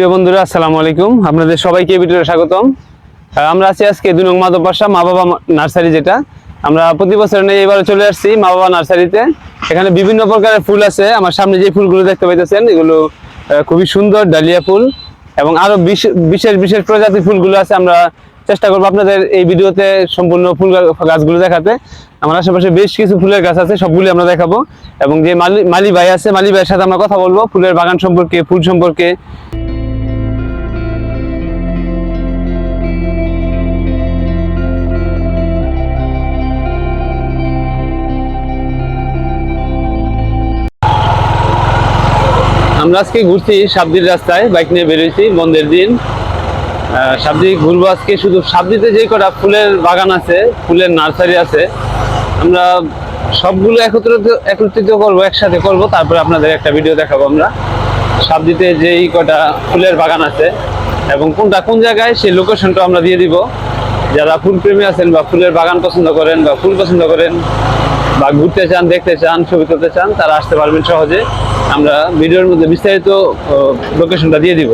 প্রিয় বন্ধুরা, আসসালামু আলাইকুম। আপনাদের সবাইকে ভিডিওতে স্বাগতম। আমরা আছি আজকে দুই নং মাধব মা বাবা নার্সারি যেটা। আমরা প্রতি বছর নেই এবারে চলে আসছি মা বাবা নার্সারিতে। এখানে বিভিন্ন প্রকারের ফুল আছে। আমার সামনে যে ফুলগুলো দেখতে পাইতেছেন, এগুলো খুবই সুন্দর ডালিয়া ফুল এবং আরও বিশেষ বিশেষ প্রজাতির ফুলগুলো আছে। আমরা চেষ্টা করব আপনাদের এই ভিডিওতে সম্পূর্ণ ফুল গাছগুলো দেখাতে। আমার আশেপাশে বেশ কিছু ফুলের গাছ আছে, সবগুলি আমরা দেখাবো। এবং যে মালি মালি ভাই আছে, মালি ভাইয়ের সাথে আমরা কথা বলব। ফুলের বাগান সম্পর্কে, ফুল সম্পর্কে আমরা আজকে ঘুরছি সাবদির রাস্তায়, বাইক নিয়ে বেরিয়েছি বন্ধের দিন। সাবদি ঘুরবো আজকে শুধু সাবদিতে যে কটা ফুলের বাগান আছে, ফুলের নার্সারি আছে, আমরা সবগুলো একত্রিত একত্রিত করব, একসাথে করব, তারপরে আপনাদের একটা ভিডিও দেখাবো আমরা। সাবদিতে যেই কটা ফুলের বাগান আছে এবং কোনটা কোন জায়গায়, সেই লোকেশনটা আমরা দিয়ে দিব। যারা ফুল প্রেমী আছেন বা ফুলের বাগান পছন্দ করেন বা ফুল পছন্দ করেন বা ঘুরতে চান, দেখতে চান, ছবি তুলতে চান, তারা আসতে পারবেন সহজে। আমরা ভিডিওর মধ্যে বিস্তারিত লোকেশনটা দিয়ে দিব।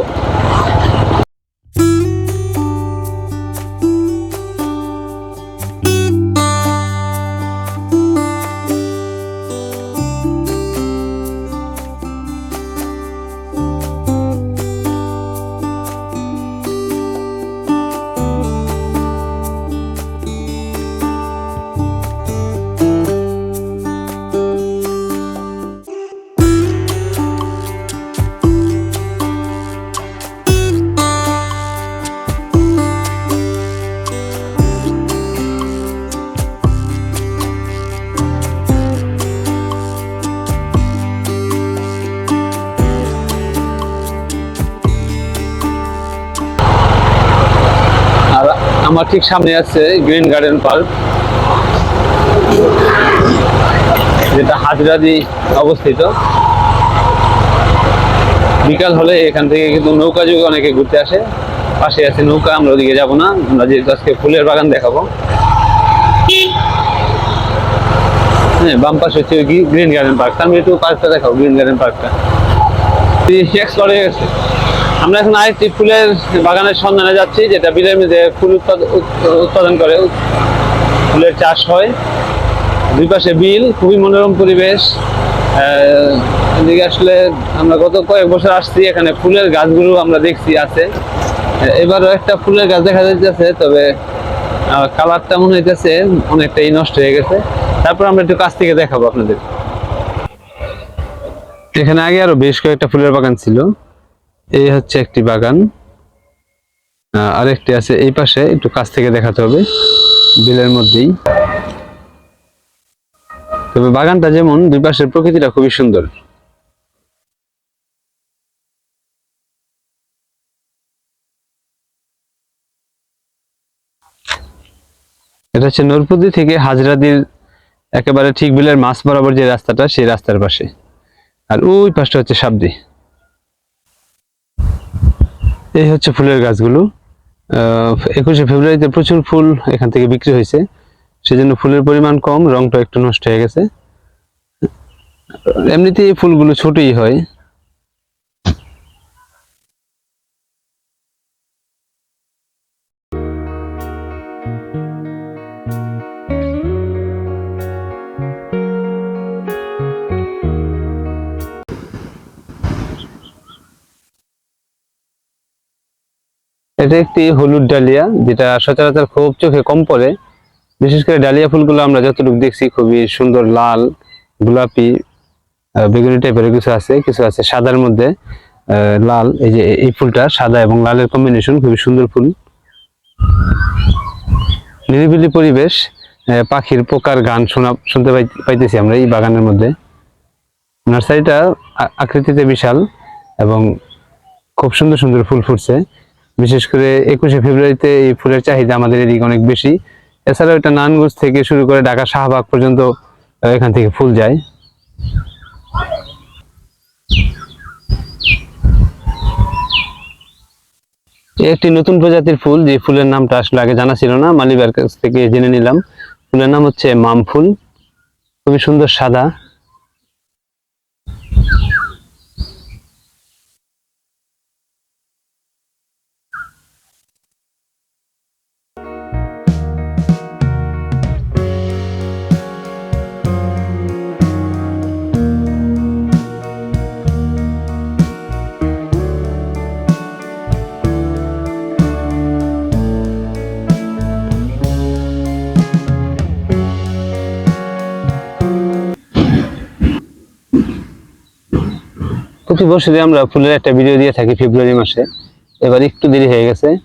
আমার ঠিক সামনে আছে গ্রিন গার্ডেন পার্ক। যেটা হাজরাদি অবস্থিত। বিকাল হলে এখান থেকে কিন্তু নৌকা যুগে অনেকে ঘুরতে আসে। পাশে আছে নৌকা, আমরা ওদিকে যাব না। আমরা যেহেতু আজকে ফুলের বাগান দেখাবো। হ্যাঁ বাম পাশে হচ্ছে গ্রিন গার্ডেন পার্ক আমি একটু পার্কটা দেখাবো, গ্রিন গার্ডেন পার্কটা। এক্সপ্লোর হয়ে গেছে। আমরা এখন আরেকটি ফুলের বাগানের সন্ধানে যাচ্ছি, যেটা বিলের মধ্যে ফুল উৎপাদ- উৎপাদন করে। ফুলের চাষ হয়। দুই পাশে বিল, খুবই মনোরম পরিবেশ। এদিকে আসলে আমরা গত কয়েক বছর আসছি, এখানে ফুলের গাছগুলো আমরা দেখছি আছে। এবারও একটা ফুলের গাছ দেখা যাচ্ছে তবে কালারটা মনে হইতেছে অনেকটাই নষ্ট হয়ে গেছে। তারপর আমরা একটু কাছ থেকে দেখাবো আপনাদের। এখানে আগে আরও বেশ কয়েকটা ফুলের বাগান ছিল। এই হচ্ছে একটি বাগান। আহ, আরেকটি আছে এই পাশে একটু কাছ থেকে দেখাতে হবে বিলের মধ্যেই। তবে বাগানটা যেমন দুই পাশের প্রকৃতিটা খুবই সুন্দর। এটা হচ্ছে নরপুদি থেকে হাজরাদির একেবারে ঠিক বিলের মাছ বরাবর যে রাস্তাটা সেই রাস্তার পাশে। আর ওই পাশটা হচ্ছে সাবদি এই হচ্ছে ফুলের গাছগুলো। একুশে ফেব্রুয়ারিতে প্রচুর ফুল এখান থেকে বিক্রি হয়েছে। সেজন্য ফুলের পরিমাণ কম, রংটা একটু নষ্ট হয়ে গেছে। এমনিতে এই ফুলগুলো ছোটই হয়। এটা একটি হলুদ ডালিয়া, যেটা সচরাচর খুব চোখে কম পড়ে। বিশেষ করে ডালিয়া ফুলগুলো আমরা যতটুকু দেখছি খুবই সুন্দর লাল, গোলাপি বেগুনি টাইপের কিছু আছে কিছু আছে সাদার মধ্যে লাল, এই যে এই ফুলটা সাদা এবং লালের কম্বিনেশন খুবই সুন্দর ফুল। নিরিবিলি পরিবেশ পাখির পোকার গান শোনা, শুনতে পাই- পাইতেছি আমরা এই বাগানের মধ্যে। নার্সারিটা আকৃতিতে বিশাল এবং খুব সুন্দর সুন্দর ফুল ফুটছে। বিশেষ করে একুশে ফেব্রুয়ারিতে এই ফুলের চাহিদা আমাদের এদিকে অনেক বেশি। এছাড়াও এটা নানগঞ্জ থেকে শুরু করে ঢাকা, শাহবাগ পর্যন্ত এখান থেকে ফুল যায়। একটি নতুন প্রজাতির ফুল, যে ফুলের নামটা আসলে আগে জানা ছিল না, মালিবার কাছ থেকে জেনে নিলাম। ফুলের নাম হচ্ছে মাম ফুল খুবই সুন্দর সাদা। প্রতি বছরই আমরা ফুলের একটা ভিডিও দিয়ে থাকি ফেব্রুয়ারি মাসে। এবার একটু দেরি হয়ে গেছে।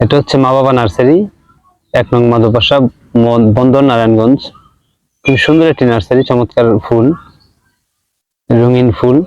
এটা হচ্ছে মা বাবা নার্সারি, এক নং মাধবপাশা ম- বন্দর নারায়ণগঞ্জ। খুব সুন্দর একটি নার্সারি, চমৎকার ফুল, রঙিন ফুল।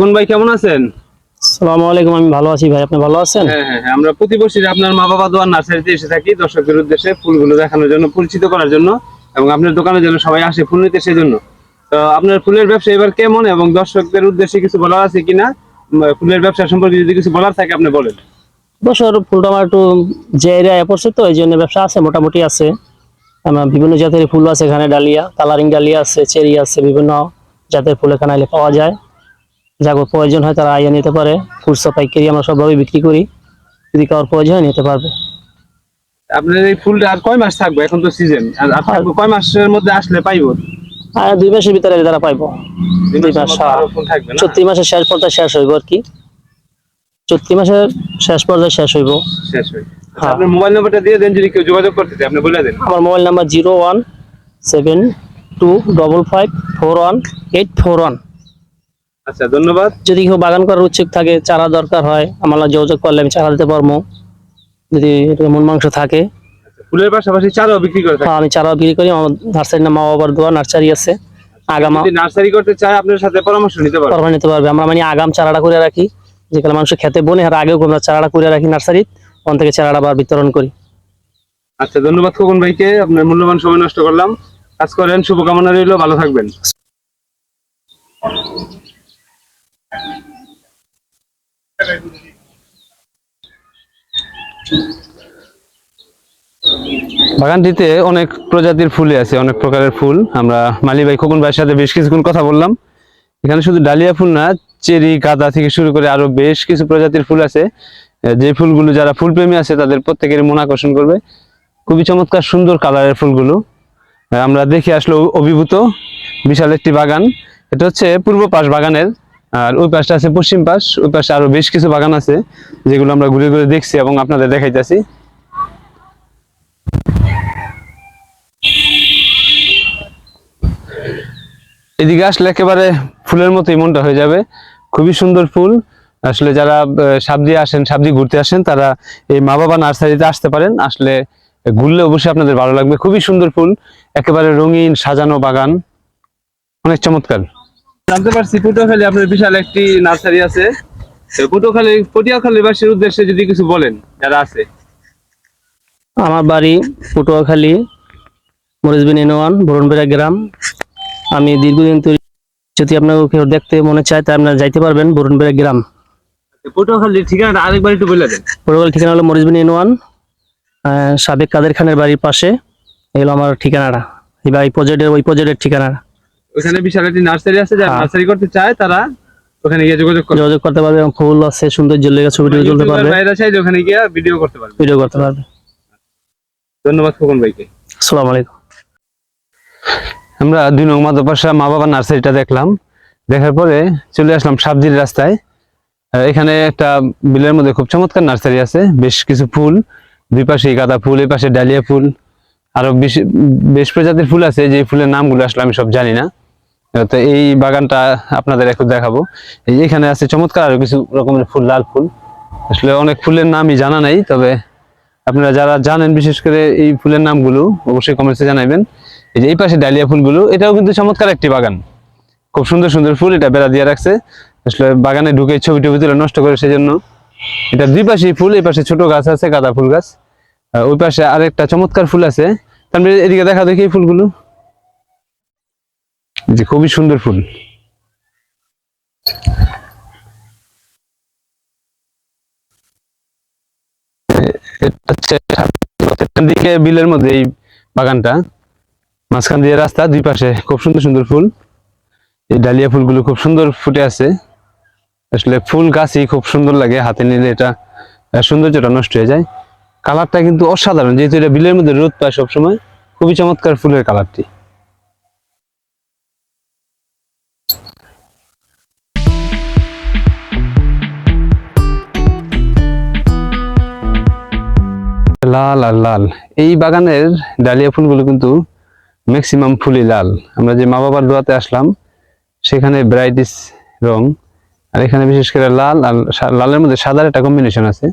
খোকন ভাই কেমন আছেন? সালামু আলাইকুম আমি ভালো আছি ভাই আপনি ভালো আছেন? হ্যাঁ হ্যাঁ হ্যাঁ, আমরা প্রতি বছরই আপনার মা বাবা দোয়ার নার্সারিতে এসে থাকি দর্শকদের উদ্দেশ্যে ফুলগুলো দেখানোর জন্য পরিচিত করার জন্য এবং আপনার দোকানের জন্য সবাই আসে ফুল নিতে সেজন্য। তো আপনার ফুলের ব্যবসা এবার কেমন এবং দর্শকদের উদ্দেশ্যে কিছু বলার আছে কিনা? ফুলের ব্যবসা সম্পর্কে যদি কিছু বলার থাকে আপনি বলেন। বছর ফুলটা আমার একটু যে এরিয়ায় পড়ছে তো এই জন্য ব্যবসা আছে মোটামুটি আছে। আমার বিভিন্ন জাতের ফুল আছে এখানে ডালিয়া কালারিং ডালিয়া আছে চেরি আছে বিভিন্ন জাতের ফুল এখানে পাওয়া যায়। যাকে প্রয়োজন হয় তারা আইয়া নিতে পারে। খুচরা পাইকারি আমরা সবভাবে বিক্রি করি। যদি কারোর প্রয়োজন হয় নিতে পারবে। আপনার এই ফুলটা আর কয় মাস থাকবে? এখন তো সিজন আর আর থাকবে কয় মাসের মধ্যে আসলে পাইবো? আর দুই মাসের ভিতরে তারা পাইবো। দুই মাস, আরও ফুল থাকবে না? চৈত্রি মাসের শেষ পর্যায়ে শেষ হইব আর কি। চৈত্রি মাসের শেষ পর্যায়ে শেষ হইব। শেষ হয়ে আচ্ছা, হ্যাঁ। আপনার মোবাইল নাম্বারটা দিয়ে দেন যদি কেউ যোগাযোগ করতে চায় আপনি বলে দেন। আমার mobile number zero one seven two double five four one eight four one. আচ্ছা ধন্যবাদ। যদি কেউ বাগান করার উচ্চুক থাকে চারা দরকার হয় আমার যোগাযোগ করলে আমি চারা দিতে পারব। যদি মন মাংস থাকে। ফুলের পাশাপাশি চারাও বিক্রি করে হ্যাঁ, আমি চারা বিক্রি করি। আমার নার্সারির নাম মা বাবার দোয়া নার্সারি আছে। আগাম নার্সারি করতে চায় আপনার সাথে পরামর্শ নিতে পারবেন পরমা নিতে পারবে। আমরা মানে আগাম চারাটা করে রাখি। যেগুলো মানুষ খেতে বনে আর আগেও আমরা চারাটা করে রাখি নার্সারিত ওখান থেকে চারাটা আবার বিতরণ করি। আচ্ছা ধন্যবাদ খোকন ভাইকে। আপনার মূল্যবান সময় নষ্ট করলাম। কাজ করেন শুভকামনা রইল। ভালো থাকবেন। বাগানটিতে অনেক প্রজাতির ফুলই আছে, অনেক প্রকারের ফুল। আমরা মালি ভাই, খোকন ভাইয়ের সাথে বেশ কিছুক্ষণ কথা বললাম। এখানে শুধু ডালিয়া ফুল না, চেরি, গাঁদা থেকে শুরু করে আরও বেশ কিছু প্রজাতির ফুল আছে। যে ফুলগুলো যারা ফুলপ্রেমী আছে, তাদের প্রত্যেকের মন আকর্ষণ করবে। খুবই চমৎকার, সুন্দর কালারের ফুলগুলো। আমরা দেখে আসলো অভিভূত, বিশাল একটি বাগান। এটা হচ্ছে পূর্ব পাশ বাগানের আর ওই পাশটা আছে পশ্চিম পাশ, ওই পাশে আরও বেশ কিছু বাগান আছে, যেগুলো আমরা ঘুরে ঘুরে দেখছি এবং আপনাদের দেখাইতেছি। এদিকে আসলে একেবারে ফুলের মতোই মনটা হয়ে যাবে। খুবই সুন্দর ফুল। আসলে যারা সাবজি আসেন সাবজি ঘুরতে আসেন, তারা এই মা বাবা নার্সারিতে আসতে পারেন। আসলে ঘুরলে অবশ্যই আপনাদের ভালো লাগবে। খুবই সুন্দর ফুল। একেবারে রঙিন, সাজানো বাগান। অনেক চমৎকার। জানতে পারছি পটুয়াখালী আপনার বিশাল একটি নার্সারি আছে। পটুয়াখালী পটিয়াখালীবাসীর উদ্দেশ্যে যদি কিছু বলেন যারা আছে। আমার বাড়ি পটুয়াখালী মরিজবিন ইনোয়ান বরুণবেড়া গ্রাম। আমি দীর্ঘদিন ধরে যদি আপনার কেউ দেখতে মনে চায় তা আপনারা যাইতে পারবেন বরুণবেড়া গ্রাম। পটুয়াখালীর ঠিকানাটা আরেকবার একটু বলে দেন। ঠিকানা হলো মরিজবিন ইনোয়ান আহ, সাবেক কাদের খানের বাড়ির পাশে। এগুলো আমার ঠিকানাটা। বা- এই প্রজেক্টের ওই প্রজেক্টের ঠিকানাটা। ওখানে বিশাল একটি নার্সারি আছে যারা হ্যাঁ। নার্সারি করতে চায় তারা ওখানে গিয়ে যোগাযোগ করবে। যোগাযোগ করতে পারবে এবং ফুল আছে সৌন্দর্য লেগে ছবি টবি তুলতে পারবে। বাইরে চাইলে ওখানে গিয়ে ভিডিও করতে পারবে। ভিডিও করতে পারবে। ধন্যবাদ খোকন ভাইকে। আসসালামু আলাইকুম। আমরা দুই নং মাধবপাশা মা বাবা নার্সারিটা দেখলাম। দেখার পরে চলে আসলাম সাবজির রাস্তায়। এখানে একটা বিলের মধ্যে খুব চমৎকার নার্সারি আছে বেশ কিছু ফুল। দুই পাশে গাঁদা ফুল এই পাশে ডালিয়া ফুল। আরও বেশ বেশ প্রজাতির ফুল আছে যে ফুলের নামগুলো আসলে আমি সব জানি না। তো এই বাগানটা আপনাদের একটু দেখাবো। এই এখানে আছে চমৎকার আরও কিছু রকমের ফুল, লাল ফুল। আসলে অনেক ফুলের নামই জানা নাই, তবে আপনারা যারা জানেন, বিশেষ করে এই ফুলের নামগুলো, অবশ্যই কমেন্টসে জানাবেন এই যে এই পাশে ডালিয়া ফুলগুলো, এটাও কিন্তু চমৎকার একটি বাগান। খুব সুন্দর সুন্দর ফুল, এটা বেড়া দিয়ে রাখছে। আসলে বাগানে ঢুকে ছবি টবি তুলে নষ্ট করে সেজন্য। এটা দুই পাশে ফুল, এই পাশে ছোট গাছ আছে, গাঁদা ফুল গাছ। ওই পাশে আরেকটা চমৎকার ফুল আছে। তারপরে এদিকে দেখা দেখি এই ফুলগুলো। যে খুবই সুন্দর ফুল। দিকে বিলের মধ্যে এই বাগানটা মাঝখান দিয়ে রাস্তা দুই পাশে খুব সুন্দর সুন্দর ফুল এই ডালিয়া ফুলগুলো খুব সুন্দর ফুটে আছে আসলে ফুল গাছই খুব সুন্দর লাগে হাতে নিলে এটা সৌন্দর্যটা নষ্ট হয়ে যায় কালারটা কিন্তু অসাধারণ যেহেতু এটা বিলের মধ্যে রোদ পায় সবসময় খুবই চমৎকার ফুলের কালারটি লাল আর লাল। এই বাগানের ডালিয়া ফুলগুলো কিন্তু ম্যাক্সিমাম ফুলই লাল। আমরা যে মা বাবার দোয়াতে আসলাম, সেখানে ব্রাইটিস রং, আর এখানে বিশেষ করে লাল আর লালের মধ্যে সাদার একটা কম্বিনেশন আছে।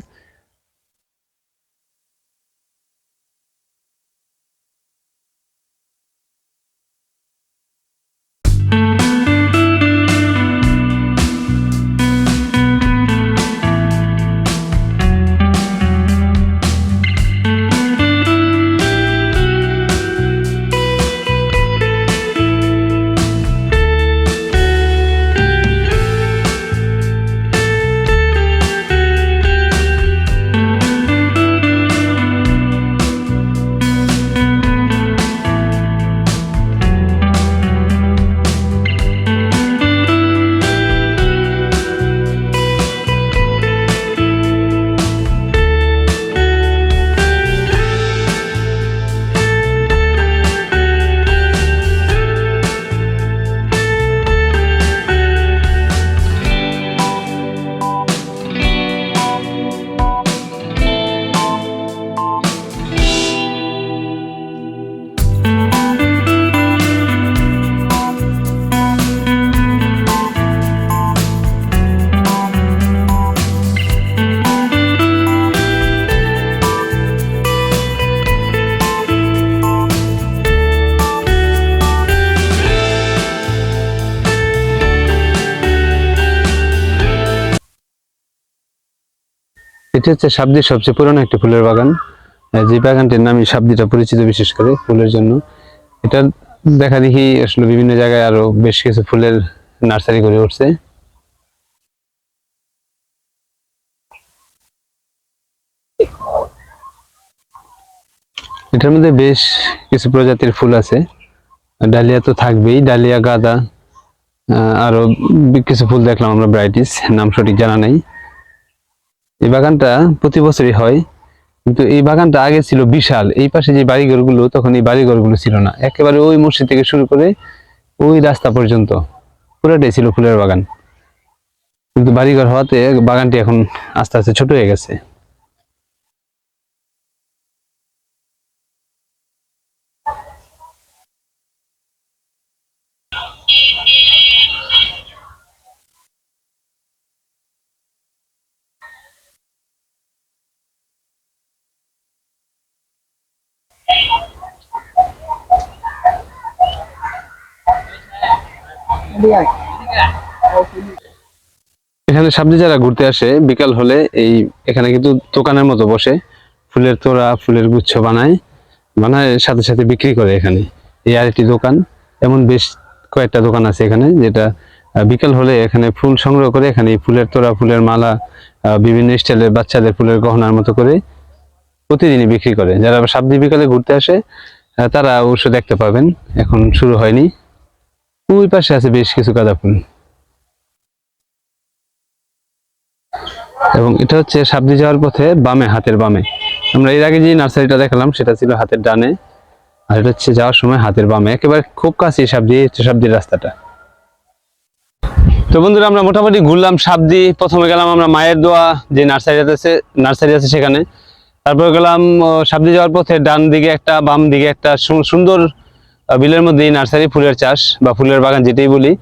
এটি হচ্ছে সাবদির সবচেয়ে পুরনো একটি ফুলের বাগান। যে বাগানটির নামই সাবদিটা পরিচিত বিশেষ করে ফুলের জন্য। এটা দেখা দেখি আসলে বিভিন্ন জায়গায় আরও বেশ কিছু ফুলের নার্সারি করে উঠছে। এটার মধ্যে বেশ কিছু প্রজাতির ফুল আছে। ডালিয়া তো থাকবেই, ডালিয়া, গাঁদা আরও কিছু ফুল দেখলাম আমরা ব্রাইটিস নাম সঠিক জানা নাই। এই বাগানটা প্রতি বছরই হয়। কিন্তু এই বাগানটা আগে ছিল বিশাল। এই পাশে যে বাড়িঘরগুলো, তখন এই বাড়িঘরগুলো ছিল না। একেবারে ওই মসজিদ থেকে শুরু করে ওই রাস্তা পর্যন্ত পুরোটাই ছিল ফুলের বাগান। কিন্তু বাড়িঘর হওয়াতে বাগানটি এখন আস্তে আস্তে ছোট হয়ে গেছে। এখানে সবজি যারা ঘুরতে আসে, বিকাল হলে এই এখানে কিন্তু দোকানের মতো বসে, ফুলের তোড়া, ফুলের গুচ্ছ বানায় বানায়, সাথে সাথে বিক্রি করে এখানে। এই আরেকটি দোকান, এমন বেশ কয়েকটা দোকান আছে এখানে, যেটা বিকাল হলে এখানে ফুল সংগ্রহ করে, এখানে ফুলের তোড়া, ফুলের মালা বিভিন্ন স্টাইলের বাচ্চাদের ফুলের গহনার মতো করে প্রতিদিনই বিক্রি করে। যারা সাবদি বিকালে ঘুরতে আসে তারা অবশ্য দেখতে পাবেন এখন শুরু হয়নি। ওই পাশে আছে বেশ কিছু গাঁদা ফুল এবং এটা হচ্ছে সাবদি যাওয়ার পথে বামে হাতের বামে। আমরা এর আগে যে নার্সারিটা দেখালাম সেটা ছিল হাতের ডানে। আর এটা হচ্ছে যাওয়ার সময় হাতের বামে। একেবারে খুব কাছে সাবদি হচ্ছে সাবদির রাস্তাটা। তো বন্ধুরা আমরা মোটামুটি ঘুরলাম সাবদি প্রথমে গেলাম আমরা মায়ের দোয়া যে নার্সারি আছে নার্সারি আছে সেখানে। তারপর গেলাম ও, সাবদি যাওয়ার পথে ডান দিকে একটা বাম দিকে একটা সুন্দর বিলের মধ্যে নার্সারি, ফুলের চাষ বা ফুলের বাগান যেটাই বলি।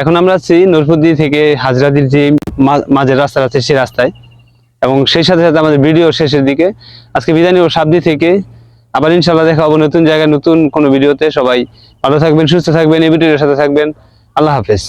এখন আমরা আছি নরপুদি থেকে হাজরাদির যে মাঝের রাস্তা আছে সেই রাস্তায়। এবং সেই সাথে সাথে আমাদের ভিডিও শেষের দিকে। আজকে বিদায় ও সাবদি থেকে। আবার ইনশাল্লাহ দেখা হব নতুন জায়গায়, নতুন কোনো ভিডিওতে। সবাই ভালো থাকবেন, সুস্থ থাকবেন, এই ভিডিওর সাথে থাকবেন। আল্লাহ হাফেজ।